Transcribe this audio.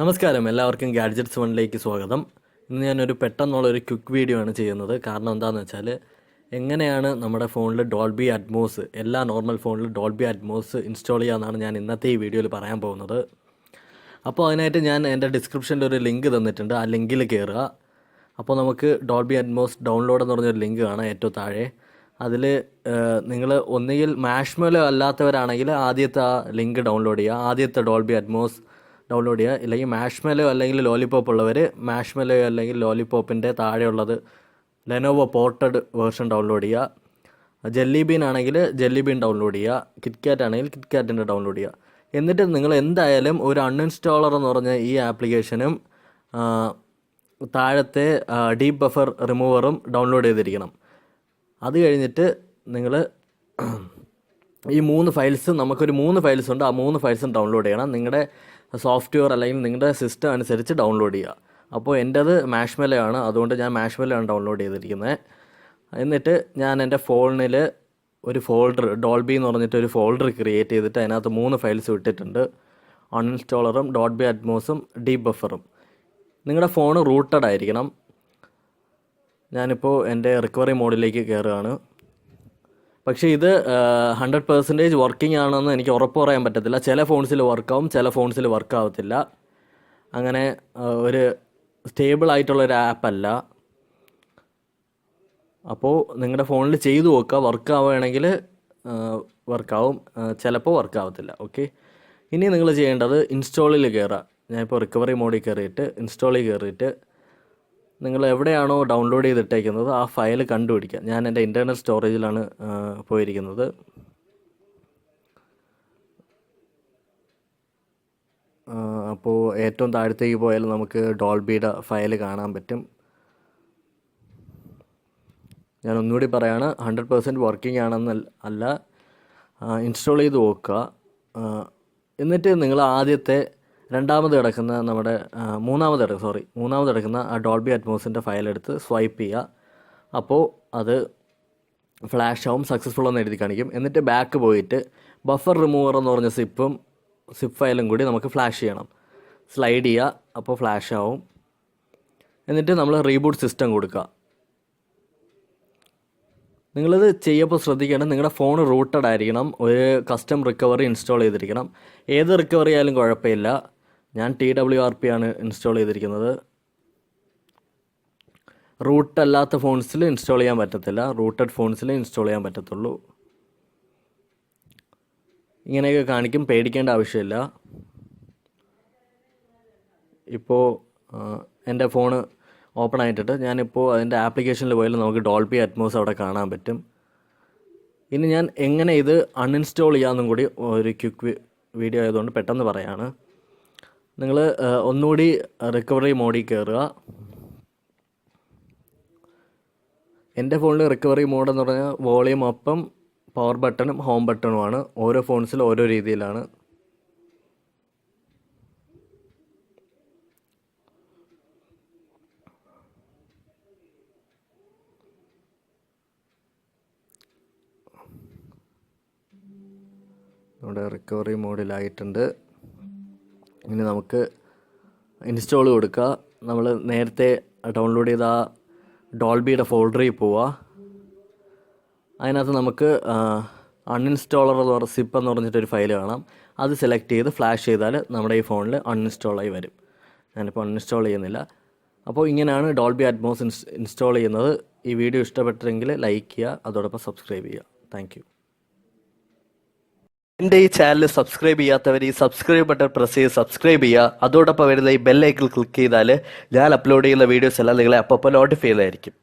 നമസ്കാരം. എല്ലാവർക്കും ഗാഡ്ജറ്റ്സ് വണ്ണിലേക്ക് സ്വാഗതം. ഇന്ന് ഞാനൊരു പെട്ടെന്നുള്ള ഒരു ക്വിക്ക് വീഡിയോ ആണ് ചെയ്യുന്നത്. കാരണം എന്താണെന്ന് വെച്ചാൽ എങ്ങനെയാണ് നമ്മുടെ ഫോണിൽ ഡോൾബി അറ്റ്മോസ് എല്ലാ നോർമൽ ഫോണിൽ ഡോൾബി അറ്റ്മോസ് ഇൻസ്റ്റാൾ ചെയ്യാമെന്നാണ് ഞാൻ ഇന്നത്തെ ഈ വീഡിയോയിൽ പറയാൻ പോകുന്നത്. അപ്പോൾ അതിനായിട്ട് ഞാൻ എന്റെ ഡിസ്ക്രിപ്ഷനിൽ ഒരു ലിങ്ക് തന്നിട്ടുണ്ട്. ആ ലിങ്കിൽ കയറുക അപ്പോൾ നമുക്ക് ഡോൾബി അറ്റ്മോസ് ഡൗൺലോഡ് എന്ന് പറഞ്ഞൊരു ലിങ്ക് കാണാം ഏറ്റവും താഴെ. അതിൽ നിങ്ങൾ ഒന്നുകിൽ മാഷ്മലോ അല്ലാത്തവരാണെങ്കിൽ ആദ്യത്തെ ആ ലിങ്ക് ഡൗൺലോഡ് ചെയ്യുക. ആദ്യത്തെ ഡോൾബി അറ്റ്മോസ് ഡൗൺലോഡ് ചെയ്യുക. ഇല്ലെങ്കിൽ മാഷ്മെലോ അല്ലെങ്കിൽ ലോലിപോപ്പ് ഉള്ളവർ മാഷ്മെലോ അല്ലെങ്കിൽ ലോലിപോപ്പിന്റെ താഴെയുള്ളത് ലെനോവോ പോർട്ടഡ് വേർഷൻ ഡൗൺലോഡ് ചെയ്യുക. ജെല്ലി ബീൻ ആണെങ്കിൽ ജെല്ലി ബീൻ ഡൗൺലോഡ് ചെയ്യുക. കിറ്റ്കാറ്റ് ആണെങ്കിൽ കിറ്റ്കാറ്റിന്റെ ഡൗൺലോഡ് ചെയ്യുക. എന്നിട്ട് നിങ്ങൾ എന്തായാലും ഒരു അൺഇൻസ്റ്റാളർ എന്ന് പറഞ്ഞ ഈ ആപ്ലിക്കേഷനും താഴത്തെ ഡീപ്പ് ബഫർ റിമൂവറും ഡൗൺലോഡ് ചെയ്തിരിക്കണം. അത് കഴിഞ്ഞിട്ട് നിങ്ങൾ ഈ മൂന്ന് ഫയൽസ് നമുക്കൊരു മൂന്ന് ഫയൽസ് ഉണ്ട്. ആ മൂന്ന് ഫയൽസും ഡൗൺലോഡ് ചെയ്യണം. നിങ്ങളുടെ സോഫ്റ്റ്വെയർ അല്ലെങ്കിൽ നിങ്ങളുടെ സിസ്റ്റം അനുസരിച്ച് ഡൗൺലോഡ് ചെയ്യുക. അപ്പോൾ എന്റേത് മാഷ്മെലയാണ് അതുകൊണ്ട് ഞാൻ മാഷ്മെലയാണ് ഡൗൺലോഡ് ചെയ്തിരിക്കുന്നത്. എന്നിട്ട് ഞാൻ എന്റെ ഫോണിൽ ഒരു ഫോൾഡർ ഡോൾബി എന്ന് പറഞ്ഞിട്ട് ഒരു ഫോൾഡർ ക്രിയേറ്റ് ചെയ്തിട്ട് അതിനകത്ത് മൂന്ന് ഫയൽസ് ഇട്ടിട്ടുണ്ട്. അൺഇൻസ്റ്റോളറും ഡോട്ട് ബി അറ്റ്മോസും ഡീപ് ബഫറും നിങ്ങളുടെ ഫോൺ റൂട്ടഡ് ആയിരിക്കണം. ഞാനിപ്പോൾ എന്റെ റിക്കവറി മോഡിലേക്ക് കയറുകയാണ് പക്ഷേ ഇത് ഹൺഡ്രഡ് പെർസെന്റേജ് വർക്കിംഗ് ആണെന്ന് എനിക്ക് ഉറപ്പ് പറയാൻ പറ്റത്തില്ല. ചില ഫോൺസിൽ വർക്കാവും ചില ഫോൺസിൽ വർക്ക് ആവത്തില്ല. അങ്ങനെ ഒരു സ്റ്റേബിൾ ആയിട്ടുള്ള ഒരു ആപ്പല്ല അപ്പോൾ നിങ്ങളുടെ ഫോണിൽ ചെയ്തു നോക്കുക വർക്ക് ആവുകയാണെങ്കിൽ വർക്കാവും ചിലപ്പോൾ വർക്ക് ആവത്തില്ല. ഓക്കെ ഇനി നിങ്ങൾ ചെയ്യേണ്ടത് ഇൻസ്റ്റാളിൽ കയറുക ഞാനിപ്പോൾ റിക്കവറി മോഡിൽ കയറിയിട്ട് ഇൻസ്റ്റാളിൽ കയറിയിട്ട് നിങ്ങൾ എവിടെയാണോ ഡൗൺലോഡ് ചെയ്തിട്ടേക്കുന്നത് ആ ഫയൽ കണ്ടുപിടിക്കുക. ഞാൻ എന്റെ ഇന്റർണൽ സ്റ്റോറേജിലാണ് പോയിരിക്കുന്നത്. അപ്പോൾ ഏറ്റവും താഴത്തേക്ക് പോയാൽ നമുക്ക് ഡോൾബിയുടെ ഫയൽ കാണാൻ പറ്റും. ഞാൻ ഒന്നുകൂടി പറയാണ് ഹൺഡ്രഡ് പെർസെന്റ് വർക്കിംഗ് ആണെന്ന് അല്ല ഇൻസ്റ്റാൾ ചെയ്ത് നോക്കുക. എന്നിട്ട് നിങ്ങൾ ആദ്യത്തെ രണ്ടാമത് കിടക്കുന്ന നമ്മുടെ മൂന്നാമത് കിടക്കുന്ന സോറി മൂന്നാമത് കിടക്കുന്ന ആ ഡോൾബി അറ്റ്മോസിന്റെ ഫയൽ എടുത്ത് സ്വൈപ്പ് ചെയ്യുക. അപ്പോൾ അത് ഫ്ലാഷ് ആവും സക്സസ്ഫുൾ എന്ന് എഴുതി കാണിക്കും. എന്നിട്ട് ബാക്ക് പോയിട്ട് ബഫർ റിമൂവർ എന്ന് പറഞ്ഞ സിപ്പും സിപ്പ് ഫയലും കൂടി നമുക്ക് ഫ്ലാഷ് ചെയ്യണം. സ്ലൈഡ് ചെയ്യുക അപ്പോൾ ഫ്ലാഷ് ആവും. എന്നിട്ട് നമ്മൾ റീബൂട്ട് സിസ്റ്റം കൊടുക്കുക. നിങ്ങളിത് ചെയ്യുമ്പോൾ ശ്രദ്ധിക്കേണ്ടത് നിങ്ങളുടെ ഫോൺ റൂട്ടഡ് ആയിരിക്കണം. ഒരു കസ്റ്റം റിക്കവറി ഇൻസ്റ്റാൾ ചെയ്തിരിക്കണം. ഏത് റിക്കവറി ആയാലും കുഴപ്പമില്ല. ഞാൻ ടി ഡബ്ല്യു ആർ പി ആണ് ഇൻസ്റ്റാൾ ചെയ്തിരിക്കുന്നത്. റൂട്ട് അല്ലാത്ത ഫോൺസിൽ ഇൻസ്റ്റാൾ ചെയ്യാൻ പറ്റത്തില്ല. റൂട്ടഡ് ഫോൺസിൽ ഇൻസ്റ്റാൾ ചെയ്യാൻ പറ്റത്തുള്ളൂ. ഇങ്ങനെയൊക്കെ കാണിക്കും. പേടിക്കേണ്ട ആവശ്യമില്ല. ഇപ്പോൾ എന്റെ ഫോണ് ഓപ്പൺ ആയിട്ടിട്ട് ഞാനിപ്പോൾ അതിന്റെ ആപ്ലിക്കേഷനിൽ പോയാലും നമുക്ക് ഡോൾബി അറ്റ്മോസ് അവിടെ കാണാൻ പറ്റും. ഇനി ഞാൻ എങ്ങനെ ഇത് അൺഇൻസ്റ്റാൾ ചെയ്യാമെന്നും കൂടി ഒരു ക്വിക്ക് വീഡിയോ ആയതുകൊണ്ട് പെട്ടെന്ന് പറയാണ്. നിങ്ങൾ ഒന്നുകൂടി റിക്കവറി മോഡിൽ കയറുക എന്റെ ഫോണിൽ റിക്കവറി മോഡ് എന്ന് പറഞ്ഞാൽ വോളിയം അപ്പം പവർ ബട്ടണും ഹോം ബട്ടണുമാണ് ഓരോ ഫോൺസിലും ഓരോ രീതിയിലാണ്. നമ്മുടെ റിക്കവറി മോഡിലായിട്ടുണ്ട് ഇനി നമുക്ക് ഇൻസ്റ്റാൾ കൊടുക്കുക നമ്മൾ നേരത്തെ ഡൗൺലോഡ് ചെയ്ത ആ ഡോൾബിയുടെ ഫോൾഡറിൽ പോവുക അതിനകത്ത് നമുക്ക് അൺഇൻസ്റ്റാളർ എന്ന് പറഞ്ഞ സിപ്പ് എന്ന് പറഞ്ഞിട്ടൊരു ഫയൽ കാണാം. അത് സെലക്ട് ചെയ്ത് ഫ്ലാഷ് ചെയ്താൽ നമ്മുടെ ഈ ഫോണിൽ അൺഇൻസ്റ്റാൾ ആയി വരും. ഞാനിപ്പോൾ അൺഇൻസ്റ്റാൾ ചെയ്യുന്നില്ല. അപ്പോൾ ഇങ്ങനെയാണ് ഡോൾബി അറ്റ്മോസ് ഇൻസ് ഇൻസ്റ്റാൾ ചെയ്യുന്നത്. ഈ വീഡിയോ ഇഷ്ടപ്പെട്ടെങ്കിൽ ലൈക്ക് ചെയ്യുക അതോടൊപ്പം സബ്സ്ക്രൈബ് ചെയ്യുക. താങ്ക് എന്റെ ഈ ചാനൽ സബ്സ്ക്രൈബ് ചെയ്യാത്തവർ ഈ സബ്സ്ക്രൈബ് ബട്ടൺ പ്രസ് ചെയ്ത് സബ്സ്ക്രൈബ് ചെയ്യുക. അതോടൊപ്പം വരുന്ന ഈ ബെല്ലൈക്കിൽ ക്ലിക്ക് ചെയ്താൽ ഞാൻ അപ്ലോഡ് ചെയ്യുന്ന വീഡിയോസ് എല്ലാം നിങ്ങളെ അപ്പോൾ നോട്ടിഫൈ ചെയ്തായിരിക്കും